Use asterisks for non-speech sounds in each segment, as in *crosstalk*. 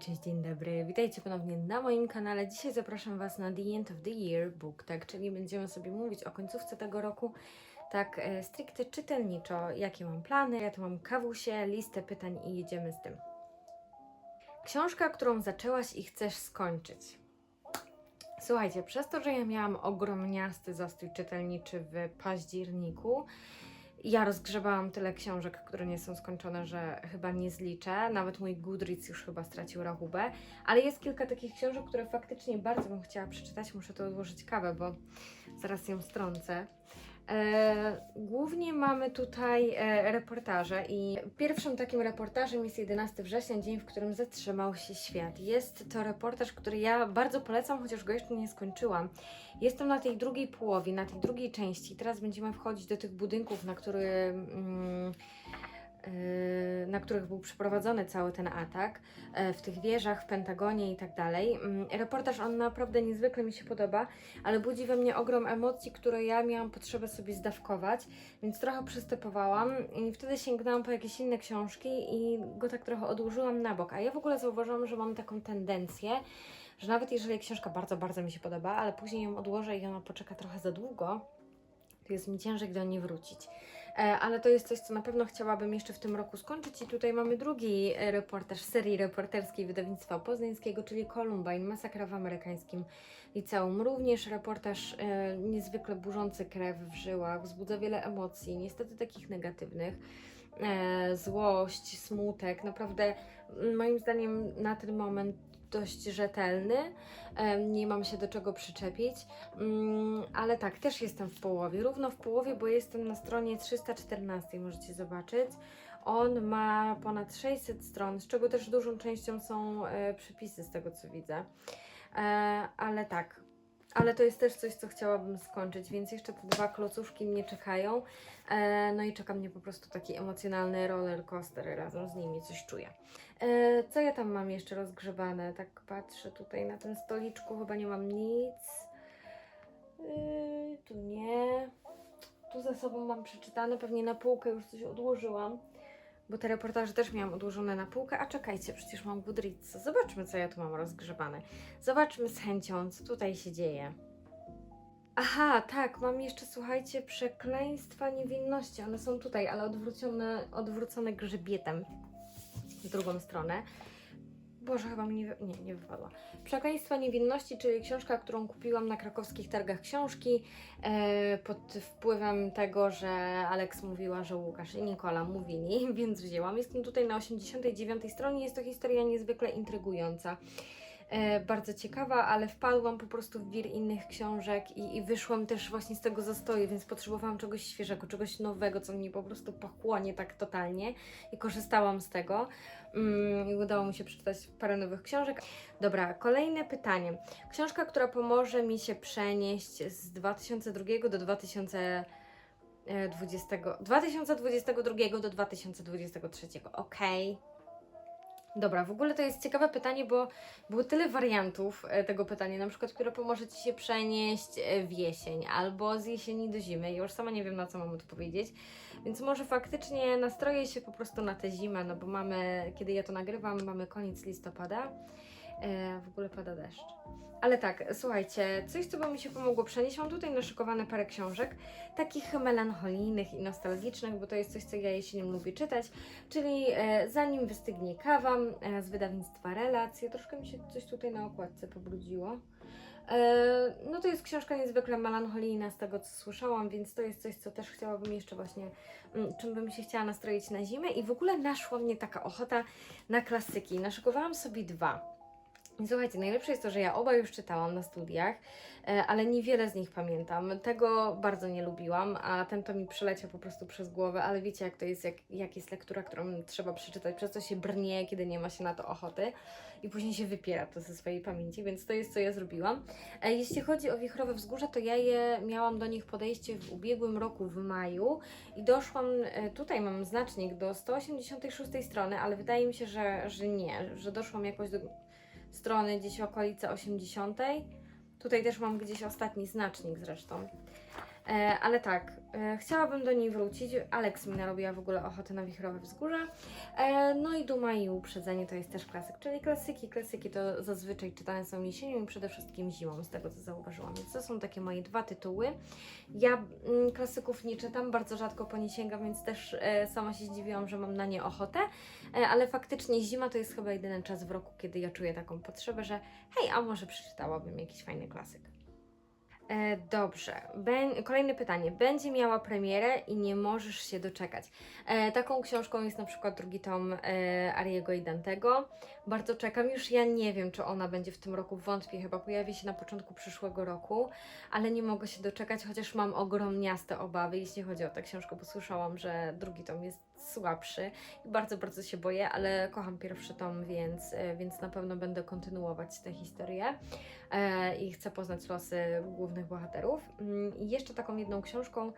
Cześć, dzień dobry. Witajcie ponownie na moim kanale. Dzisiaj zapraszam Was na The End of the Year Book, tak? Czyli będziemy sobie mówić o końcówce tego roku, tak e, stricte czytelniczo, jakie mam plany. Ja tu mam kawusie, listę pytań i jedziemy z tym. Książka, którą zaczęłaś i chcesz skończyć. Słuchajcie, przez to, że ja miałam ogromniasty zastój czytelniczy w październiku, ja rozgrzebałam tyle książek, które nie są skończone, że chyba nie zliczę. Nawet mój Goodreads już chyba stracił rachubę. Ale jest kilka takich książek, które faktycznie bardzo bym chciała przeczytać. Muszę to odłożyć kawę, bo zaraz ją strącę. E, głównie mamy tutaj e, reportaże i pierwszym takim reportażem jest 11 września, dzień, w którym zatrzymał się świat. Jest to reportaż, który ja bardzo polecam, chociaż go jeszcze nie skończyłam. Jestem na tej drugiej połowie, na tej drugiej części. Teraz będziemy wchodzić do tych budynków, na który, mm, yy, na których był przeprowadzony cały ten atak, e, w tych wieżach, w Pentagonie i tak dalej. Mm, Reportaż on naprawdę niezwykle mi się podoba, ale budzi we mnie ogrom emocji, które ja miałam potrzebę sobie zdawkować, więc trochę przystępowałam i wtedy sięgnęłam po jakieś inne książki i go tak trochę odłożyłam na bok. A ja w ogóle zauważyłam, że mam taką tendencję, że nawet jeżeli książka bardzo, bardzo mi się podoba, ale później ją odłożę i ona poczeka trochę za długo, to jest mi ciężej do niej wrócić. E, ale to jest coś, co na pewno chciałabym jeszcze w tym roku skończyć. I tutaj mamy drugi e, reportaż serii reporterskiej wydawnictwa poznańskiego, czyli Columbine, masakra w amerykańskim liceum. Również reportaż e, niezwykle burzący krew w żyłach, wzbudza wiele emocji, niestety takich negatywnych. Złość, smutek, naprawdę moim zdaniem na ten moment dość rzetelny. Nie mam się do czego przyczepić, Mm, ale tak, też jestem w połowie, równo w połowie, bo jestem na stronie 314, możecie zobaczyć. On ma ponad 600 stron, z czego też dużą częścią są e, przepisy, z tego co widzę. E, ale tak, ale to jest też coś, co chciałabym skończyć, więc jeszcze te dwa klocuszki mnie czekają. E, no i czeka mnie po prostu taki emocjonalny roller coaster razem z nimi, coś czuję. E, co ja tam mam jeszcze rozgrzebane? Tak patrzę tutaj na tym stoliczku, chyba nie mam nic. Yy, tu nie. Tu za sobą mam przeczytane, pewnie na półkę już coś odłożyłam. Bo te reportaże też miałam odłożone na półkę. A czekajcie, przecież mam Goodreadsa. Zobaczmy, co ja tu mam rozgrzebane. Zobaczmy z chęcią, co tutaj się dzieje. Aha, tak, mam jeszcze, słuchajcie, przekleństwa niewinności. One są tutaj, ale odwrócone, odwrócone grzbietem w drugą stronę. Boże, chyba mi nie, nie, nie wypadła. Przekleństwa niewinności, czyli książka, którą kupiłam na krakowskich targach książki e, pod wpływem tego, że Alex mówiła, że Łukasz i Nikola mówili, *laughs* więc wzięłam. Jestem tutaj na 89 stronie. Jest to historia niezwykle intrygująca. E, bardzo ciekawa, ale wpadłam po prostu w wir innych książek i, i wyszłam też właśnie z tego zastoju, więc potrzebowałam czegoś świeżego, czegoś nowego, co mnie po prostu pochłonie tak totalnie i korzystałam z tego. Mm, I udało mi się przeczytać parę nowych książek. Dobra, kolejne pytanie. Książka, która pomoże mi się przenieść z 2002 do 2020, 2022 do 2023. Okej. Dobra, w ogóle to jest ciekawe pytanie, bo było tyle wariantów e, tego pytania, na przykład, które pomoże Ci się przenieść e, w jesień albo z jesieni do zimy. Ja już sama nie wiem, na co mam odpowiedzieć, więc może faktycznie nastroję się po prostu na tę zimę, no bo mamy, kiedy ja to nagrywam, mamy koniec listopada. E, w ogóle pada deszcz. Ale tak, słuchajcie, coś, co by mi się pomogło przenieść. Mam tutaj naszykowane parę książek, takich melancholijnych i nostalgicznych, bo to jest coś, co ja jesienią lubię czytać, czyli e, Zanim wystygnie kawa e, z wydawnictwa Relacje. Troszkę mi się coś tutaj na okładce pobrudziło. No to jest książka niezwykle melancholijna z tego, co słyszałam, więc to jest coś, co też chciałabym jeszcze właśnie, mm, czym bym się chciała nastroić na zimę i w ogóle naszła mnie taka ochota na klasyki. Naszykowałam sobie dwa. Słuchajcie, najlepsze jest to, że ja oba już czytałam na studiach, e, ale niewiele z nich pamiętam. Tego bardzo nie lubiłam, a ten to mi przeleciał po prostu przez głowę, ale wiecie jak to jest, jak, jak jest lektura, którą trzeba przeczytać, przez co się brnie, kiedy nie ma się na to ochoty i później się wypiera to ze swojej pamięci, więc to jest co ja zrobiłam. E, Jeśli chodzi o Wichrowe Wzgórze, to ja je miałam do nich podejście w ubiegłym roku w maju i doszłam, e, tutaj mam znacznik do 186 strony, ale wydaje mi się, że, że nie, że doszłam jakoś do strony gdzieś w okolicy 80. Tutaj też mam gdzieś ostatni znacznik zresztą. E, ale tak, e, chciałabym do niej wrócić. Alex mi narobiła w ogóle ochotę na wichrowe wzgórza. E, no i Duma i Uprzedzenie to jest też klasyk, czyli klasyki. Klasyki to zazwyczaj czytane są jesienią i przede wszystkim zimą, z tego co zauważyłam. Więc to są takie moje dwa tytuły. Ja mm, klasyków nie czytam, bardzo rzadko po nie sięgam, więc też e, sama się zdziwiłam, że mam na nie ochotę. Ale faktycznie zima to jest chyba jedyny czas w roku, kiedy ja czuję taką potrzebę, że hej, a może przeczytałabym jakiś fajny klasyk. E, dobrze. Kolejne pytanie. Będzie miała premierę i nie możesz się doczekać. E, taką książką jest na przykład drugi tom e, Ariego i Dantego. Bardzo czekam. Już ja nie wiem, czy ona będzie w tym roku. Wątpię, chyba pojawi się na początku przyszłego roku, ale nie mogę się doczekać, chociaż mam ogromniaste obawy, jeśli chodzi o tę książkę, bo słyszałam, że drugi tom jest słabszy i bardzo, bardzo się boję, ale kocham pierwszy tom, więc, e, więc na pewno będę kontynuować tę historię e, i chcę poznać losy głównych bohaterów. Mm, I jeszcze taką jedną książką,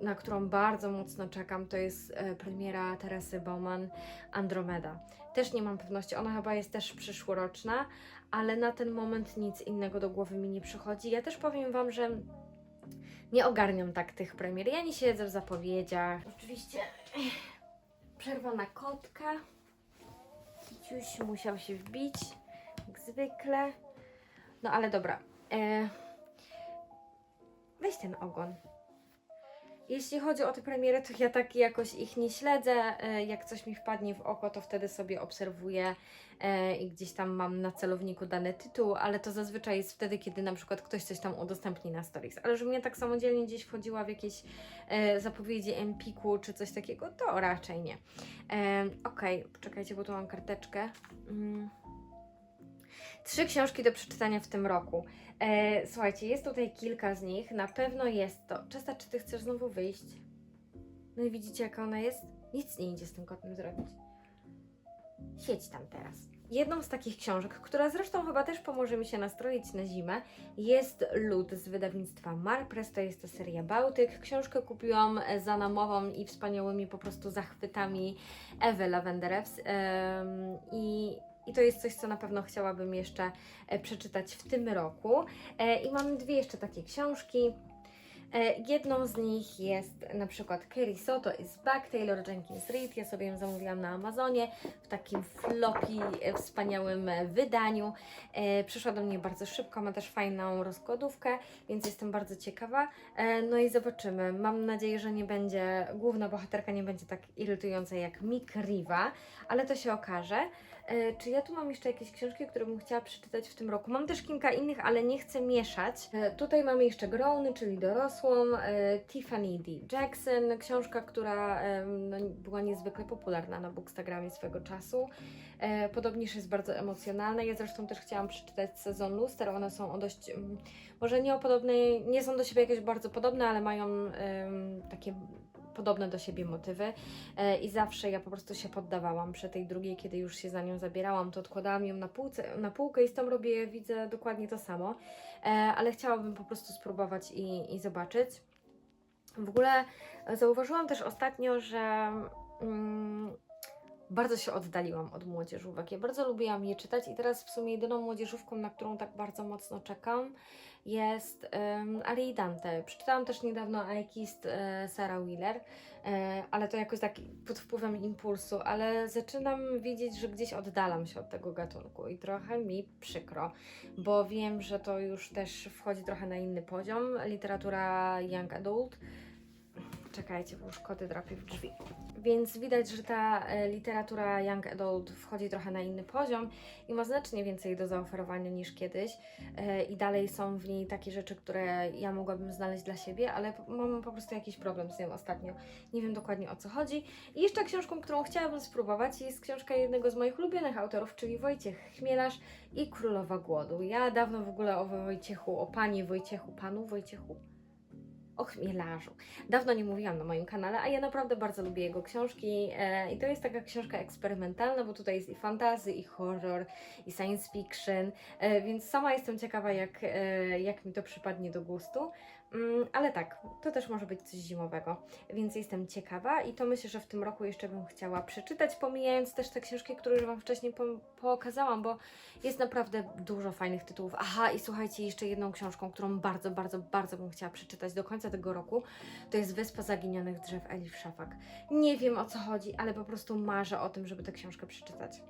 na którą bardzo mocno czekam, to jest e, premiera Teresy Bauman Andromeda. Też nie mam pewności, ona chyba jest też przyszłoroczna, ale na ten moment nic innego do głowy mi nie przychodzi. Ja też powiem Wam, że nie ogarniam tak tych premier. Ja nie siedzę w zapowiedziach. Oczywiście przerwa na kotka. Kiciuś musiał się wbić, jak zwykle. No ale dobra. E... Weź ten ogon. Jeśli chodzi o te premiery, to ja tak jakoś ich nie śledzę. E, Jak coś mi wpadnie w oko, to wtedy sobie obserwuję e, i gdzieś tam mam na celowniku dany tytuł, ale to zazwyczaj jest wtedy, kiedy na przykład ktoś coś tam udostępni na stories. Ale żebym ja tak samodzielnie gdzieś wchodziła w jakieś e, zapowiedzi Empiku czy coś takiego, to raczej nie. Okej, poczekajcie, bo tu mam karteczkę. Trzy książki do przeczytania w tym roku. E, słuchajcie, jest tutaj kilka z nich. Na pewno jest to. Czesta, czy ty chcesz znowu wyjść? No i widzicie, jaka ona jest? Nic nie idzie z tym kotem zrobić. Siedź tam teraz. Jedną z takich książek, która zresztą chyba też pomoże mi się nastroić na zimę, jest Lud z wydawnictwa Marpress. To jest to seria Bałtyk. Książkę kupiłam za namową i wspaniałymi po prostu zachwytami Ewy Lavenderews. Em, I i to jest coś, co na pewno chciałabym jeszcze e, przeczytać w tym roku. E, I mam dwie jeszcze takie książki. E, Jedną z nich jest na przykład Kerry Soto is Back, Taylor Jenkins Reid. Ja sobie ją zamówiłam na Amazonie w takim floppy, wspaniałym wydaniu. Przyszła do mnie bardzo szybko, ma też fajną rozkładówkę, więc jestem bardzo ciekawa. No i zobaczymy. Mam nadzieję, że nie będzie, główna bohaterka nie będzie tak irytująca jak Mick Riva, ale to się okaże. E, Czy ja tu mam jeszcze jakieś książki, które bym chciała przeczytać w tym roku? Mam też kilka innych, ale nie chcę mieszać. E, Tutaj mamy jeszcze Growny, czyli dorosłą, e, Tiffany D. Jackson, książka, która no, była niezwykle popularna na Bookstagramie swego czasu. Podobnież jest bardzo emocjonalna. Ja zresztą też chciałam przeczytać sezon Luster. One są o dość, mm, może nie o podobnej, nie są do siebie jakieś bardzo podobne, ale mają em, takie podobne do siebie motywy. I zawsze ja po prostu się poddawałam przy tej drugiej, kiedy już się za nią zabierałam, to odkładałam ją na, półce, na półkę i z tą robię, widzę dokładnie to samo. E, Ale chciałabym po prostu spróbować i, i zobaczyć. W ogóle e, zauważyłam też ostatnio, że mm, bardzo się oddaliłam od młodzieżówek. Ja bardzo lubiłam je czytać i teraz w sumie jedyną młodzieżówką, na którą tak bardzo mocno czekam, jest um, Dante. Przeczytałam też niedawno Kissed e, Sarah Wheeler, e, ale to jakoś tak pod wpływem impulsu, ale zaczynam widzieć, że gdzieś oddalam się od tego gatunku i trochę mi przykro, bo wiem, że to już też wchodzi trochę na inny poziom. Literatura young adult. Czekajcie, bo już koty drapie w drzwi. Więc widać, że ta e, literatura young adult wchodzi trochę na inny poziom i ma znacznie więcej do zaoferowania niż kiedyś. E, I dalej są w niej takie rzeczy, które ja mogłabym znaleźć dla siebie, ale mam po prostu jakiś problem z nią ostatnio. Nie wiem dokładnie o co chodzi. I jeszcze książką, którą chciałabym spróbować, jest książka jednego z moich ulubionych autorów, czyli Wojciech Chmielarz i Królowa Głodu. Ja dawno w ogóle o Wojciechu, o panie Wojciechu, panu Wojciechu o chmielarzu. Dawno nie mówiłam na moim kanale, a ja naprawdę bardzo lubię jego książki e, i to jest taka książka eksperymentalna, bo tutaj jest i fantazy, i horror, i science fiction, e, więc sama jestem ciekawa, jak, e, jak mi to przypadnie do gustu. Mm, ale tak, to też może być coś zimowego, więc jestem ciekawa i to myślę, że w tym roku jeszcze bym chciała przeczytać, pomijając też te książki, które już Wam wcześniej po pokazałam, bo jest naprawdę dużo fajnych tytułów. Aha, i słuchajcie, jeszcze jedną książką, którą bardzo, bardzo, bardzo bym chciała przeczytać do końca tego roku, to jest Wyspa Zaginionych Drzew Elif Szafak. Nie wiem o co chodzi, ale po prostu marzę o tym, żeby tę książkę przeczytać.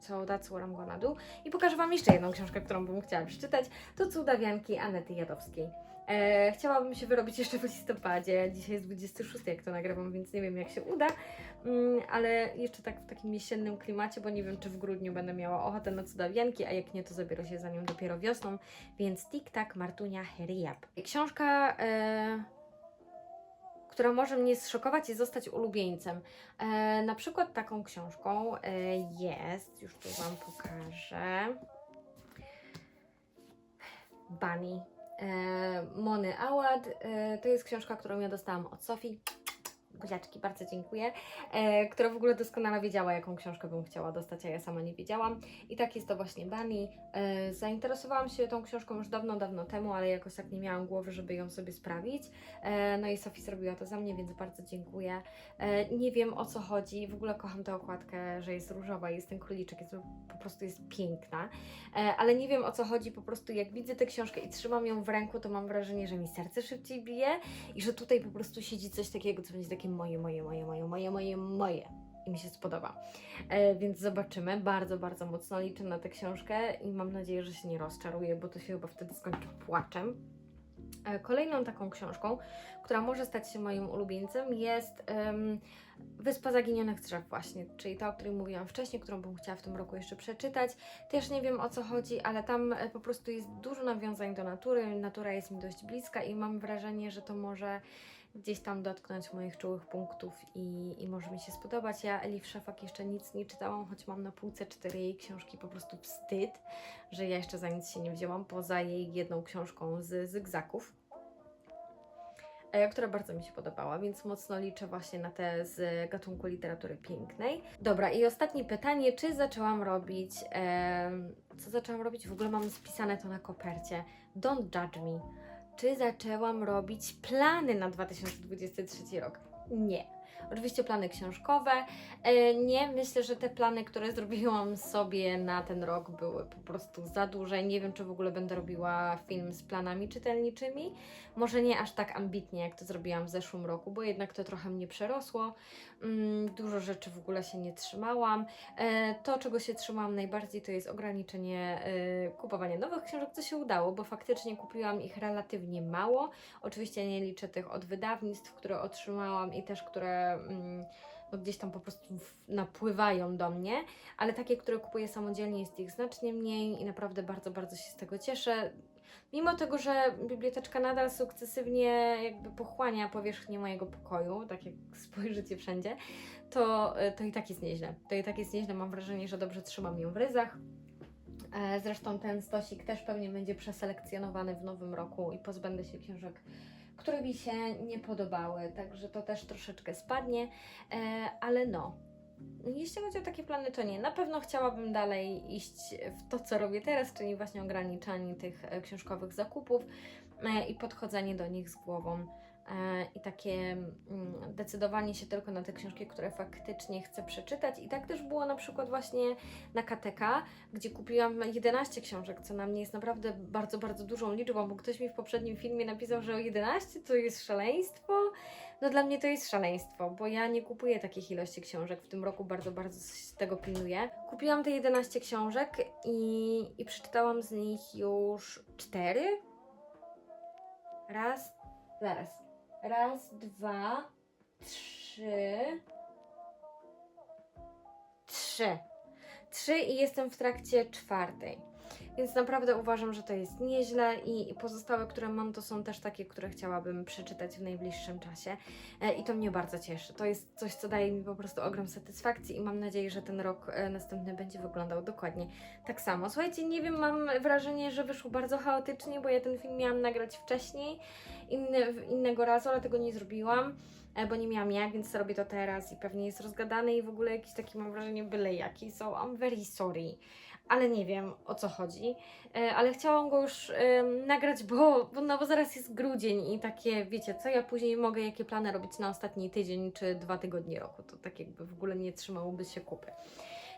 So that's what I'm gonna do. I pokażę Wam jeszcze jedną książkę, którą bym chciała przeczytać. To Cudawianki Anety Jadowskiej. E, chciałabym się wyrobić jeszcze w listopadzie. Dzisiaj jest 26, jak to nagrywam, więc nie wiem, jak się uda. Mm, ale jeszcze tak w takim jesiennym klimacie, bo nie wiem, czy w grudniu będę miała ochotę na cudawianki, a jak nie, to zabiorę się za nią dopiero wiosną. Więc Tik-Tak Martunia Heriab. Książka... E, która może mnie zszokować i zostać ulubieńcem. E, na przykład taką książką e, jest, już tu Wam pokażę, Bunny Mony Awad. E, to jest książka, którą ja dostałam od Sofii. Buziaczki, bardzo dziękuję. E, która w ogóle doskonale wiedziała, jaką książkę bym chciała dostać, a ja sama nie wiedziałam. I tak jest to właśnie Bunny. E, zainteresowałam się tą książką już dawno, dawno temu, ale jakoś tak nie miałam głowy, żeby ją sobie sprawić. E, no i Sofii zrobiła to za mnie, więc bardzo dziękuję. E, nie wiem o co chodzi, w ogóle kocham tę okładkę, że jest różowa, jest ten króliczek, jest, po prostu jest piękna. E, ale nie wiem o co chodzi, po prostu jak widzę tę książkę i trzymam ją w ręku, to mam wrażenie, że mi serce szybciej bije i że tutaj po prostu siedzi coś takiego, co będzie takie moje, moje, moje, moje, moje, moje, moje. I mi się spodoba. E, więc zobaczymy. Bardzo, bardzo mocno liczę na tę książkę i mam nadzieję, że się nie rozczaruję, bo to się chyba wtedy skończy płaczem. E, Kolejną taką książką, która może stać się moim ulubieńcem, jest Wyspa Zaginionych Drzew, właśnie, czyli ta, o której mówiłam wcześniej, którą bym chciała w tym roku jeszcze przeczytać. Też nie wiem o co chodzi, ale tam e, po prostu jest dużo nawiązań do natury. Natura jest mi dość bliska i mam wrażenie, że to może gdzieś tam dotknąć moich czułych punktów i, i może mi się spodobać. Ja Elif Szafak jeszcze nic nie czytałam, choć mam na półce cztery jej książki, po prostu wstyd, że ja jeszcze za nic się nie wzięłam, poza jej jedną książką z zygzaków e, która bardzo mi się podobała, więc mocno liczę właśnie na te z gatunku literatury pięknej. Dobra, i ostatnie pytanie, czy zaczęłam robić, em, co zaczęłam robić? W ogóle mam spisane to na kopercie. Don't judge me. Czy zaczęłam robić plany na 2023 rok? Nie. Oczywiście plany książkowe. E, nie, myślę, że te plany, które zrobiłam sobie na ten rok były po prostu za duże. Nie wiem, czy w ogóle będę robiła film z planami czytelniczymi. Może nie aż tak ambitnie, jak to zrobiłam w zeszłym roku, bo jednak to trochę mnie przerosło. Mm, Dużo rzeczy w ogóle się nie trzymałam. E, To, czego się trzymałam najbardziej, to jest ograniczenie e, kupowania nowych książek, co się udało, bo faktycznie kupiłam ich relatywnie mało. Oczywiście nie liczę tych od wydawnictw, które otrzymałam i też, które mm, no gdzieś tam po prostu napływają do mnie, ale takie, które kupuję samodzielnie, jest ich znacznie mniej i naprawdę bardzo, bardzo się z tego cieszę. Mimo tego, że biblioteczka nadal sukcesywnie jakby pochłania powierzchnię mojego pokoju, tak jak *laughs* spojrzycie wszędzie, to, y, to i tak jest nieźle. To i tak jest nieźle. Mam wrażenie, że dobrze trzymam ją w ryzach. E, Zresztą ten stosik też pewnie będzie przeselekcjonowany w nowym roku i pozbędę się książek, które mi się nie podobały, także to też troszeczkę spadnie, e, ale no. Jeśli chodzi o takie plany, to nie. Na pewno chciałabym dalej iść w to, co robię teraz, czyli właśnie ograniczanie tych e, książkowych zakupów e, i podchodzenie do nich z głową. E, I takie mm, decydowanie się tylko na te książki, które faktycznie chcę przeczytać. I tak też było na przykład właśnie na KTK, gdzie kupiłam 11 książek, co na mnie jest naprawdę bardzo, bardzo dużą liczbą, bo ktoś mi w poprzednim filmie napisał, że o 11 to jest szaleństwo. No dla mnie to jest szaleństwo, bo ja nie kupuję takich ilości książek. W tym roku bardzo, bardzo się tego pilnuję. Kupiłam te 11 książek i, i przeczytałam z nich już 4. Raz, zaraz. Raz, dwa, trzy. Trzy. Trzy i jestem w trakcie czwartej. Więc naprawdę uważam, że to jest nieźle i, pozostałe, które mam, to są też takie, które chciałabym przeczytać w najbliższym czasie. E, I to mnie bardzo cieszy. To jest coś, co daje mi po prostu ogrom satysfakcji i mam nadzieję, że ten rok e, następny będzie wyglądał dokładnie tak samo. Słuchajcie, nie wiem, mam wrażenie, że wyszło bardzo chaotycznie, bo ja ten film miałam nagrać wcześniej, inny, innego razu, ale tego nie zrobiłam. e, bo nie miałam jak, więc robię to teraz i pewnie jest rozgadany i w ogóle jakiś taki mam wrażenie byle jaki, so I'm very sorry. Ale nie wiem o co chodzi, e, ale chciałam go już nagrać, bo, bo, no, bo zaraz jest grudzień i takie, wiecie, co ja później mogę, jakie plany robić na ostatni tydzień czy dwa tygodnie roku, to tak jakby w ogóle nie trzymałoby się kupy.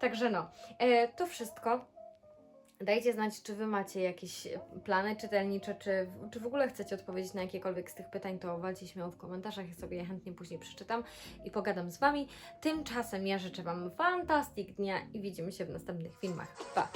Także no, e, to wszystko. Dajcie znać, czy Wy macie jakieś plany czytelnicze, czy, czy w ogóle chcecie odpowiedzieć na jakiekolwiek z tych pytań, to walcie śmiało w komentarzach, ja sobie je chętnie później przeczytam i pogadam z Wami. Tymczasem ja życzę Wam fantastic dnia i widzimy się w następnych filmach. Pa!